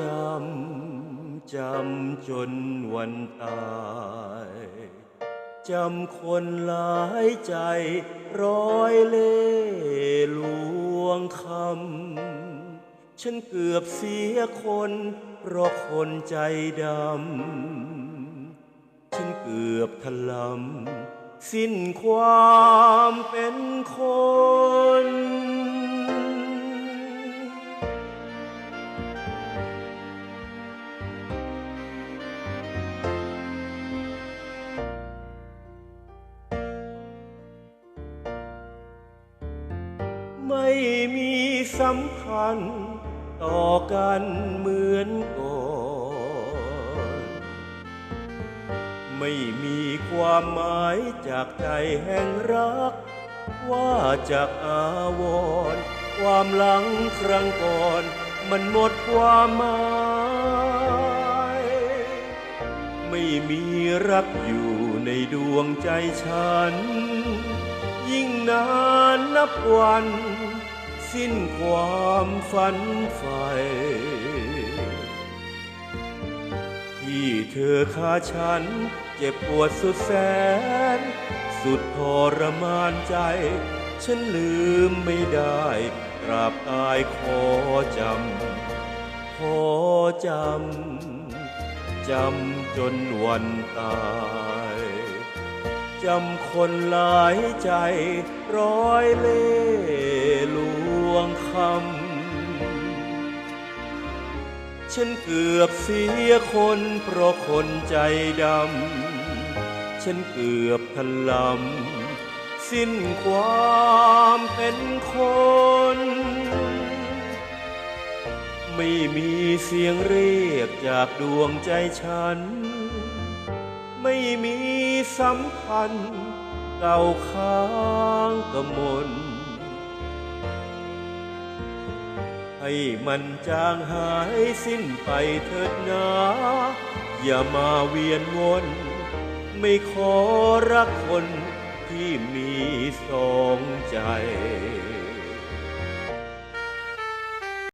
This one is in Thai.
จำ จำจนวันตาย จำคนหลายใจร้อยเล่ลวงคำ ฉันเกือบเสียคนเพราะคนใจดำ ฉันเกือบทลำสิ้นความเป็นคน ไม่มีสัมพันธ์ต่อกันเหมือนก่อน ไม่มีความหมายจากใจแห่งรัก ว่าจากอาวรณ์ความหลังครั้งก่อน มันหมดความหมายไม่มีรักอยู่ในดวงใจฉัน ยิ่งนา นับวัน สิ้นความฝันใฝ่ที่เธอฆ่าฉัน เจ็บปวดสุดแสน สุดทรมานใจ ฉันลืมไม่ได้ตราบตายขอจำ ขอจำ จำจนวันตาย จำคนหลายใจร้อยเล่ลวงคำ ฉันเกือบเสียคนเพราะคนใจดำ ฉันเกือบทะลำสิ้นความเป็นคน ไม่มีเสียงเรียกจากดวงใจฉัน ไม่มีสัมพันธ์เก่าค้างกมนให้มันจางหายสิ้นไปเถิดนาอย่ามาเวียนวน ไม่ขอรักคนที่มีสองใจ